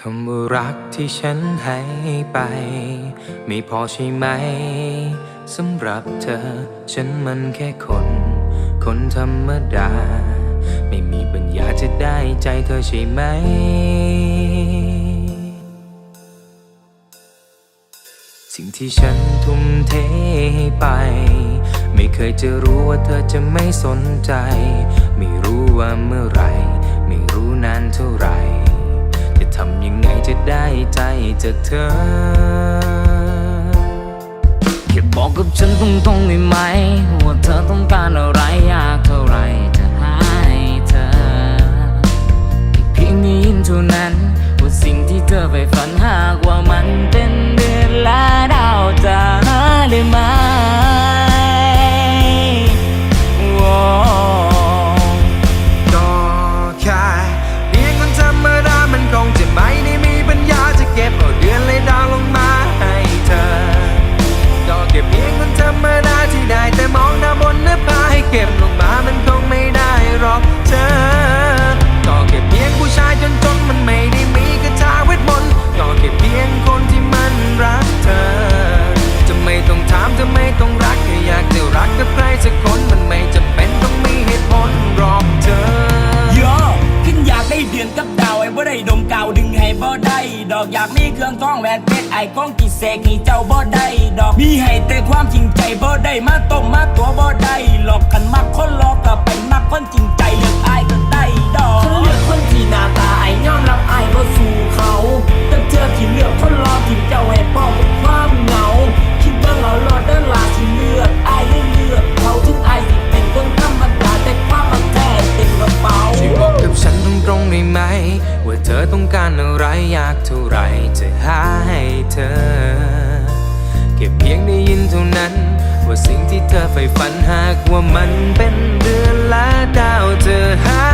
คำว่ารักที่ฉันให้ไป ไม่พอใช่ไหมสำหรับเธอ ฉันมันแค่คน คนธรรมดา ไม่มีปัญญาจะได้ใจเธอใช่ไหม สิ่งที่ฉันทุ่มเทให้ไป ไม่เคยจะรู้ว่าเธอจะไม่สนใจ ไม่รู้ว่าเมื่อไร ได้ใจจากเธอ แค่บอกกับฉันตรงๆได้ไหม ว่าเธอต้องการอะไรอยากเท่าไรจะให้เธอเพียงได้ยินเท่านั้น ให้บ่ได้ดอกอยากมีเครื่องทองแหวนเพชรไอ้ก้องกี่เสกให้เจ้าบ่ได้ดอกมีให้แต่ความจริงใจบ่ได้มาต ธอ แค่เพียงได้ยินเท่านั้น ว่าสิ่งที่เธอใฝ่ฝันหากว่ามันเป็นเดือนละดาวเธอหา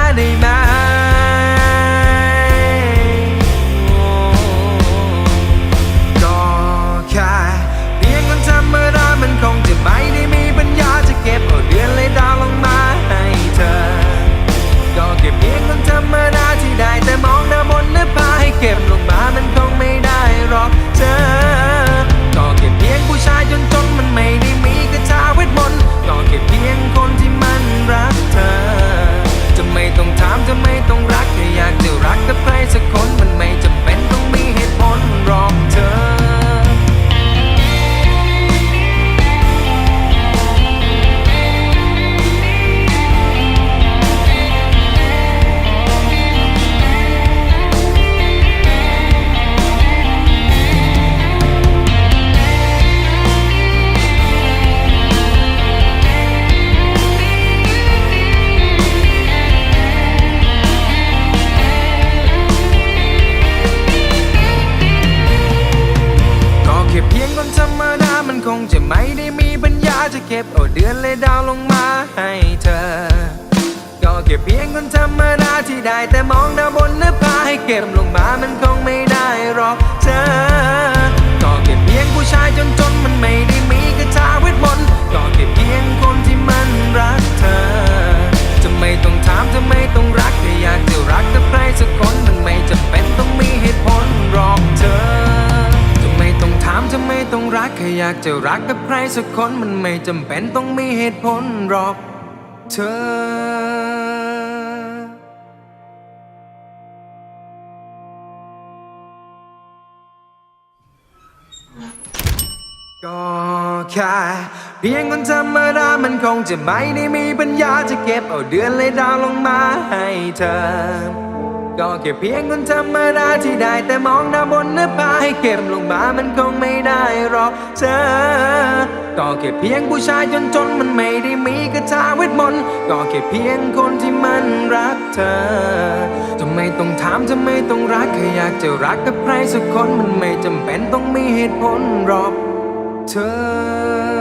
ก็บเอาเดือนเลยดาวลงมาให้เธอ ก็เก็บเพียงคนธรรมดาที่ได้แต่มองดาวบนหน้าผาให้เก็บลงมามันคง ต้องรักแค่อยากจะรักกับใครสักคนมันไม่จำเป็นต้องมีเหตุผลหรอกเธอก็แค่เพียงคนธรรมดามันคงจะไม่ได้มีปัญญาจะเก็บเอาเดือนเลยดาวลงมาให้เธอ ก็แค่เพียงคนธรรมดาที่ได้แต่มองดาวบนหน้าผาให้เก็บลงมามันคงไม่ได้หรอกเธอ ก็แค่เพียงผู้ชายจนจนมันไม่ได้มีกระทาเวทมนต์ก็แค่เพียงคนที่มันรักเธอจะไม่ต้องถามจะไม่ต้องรักแค่อยากจะรักกับใครสักคนมันไม่จำเป็นต้องมีเหตุผลหรอกเธอ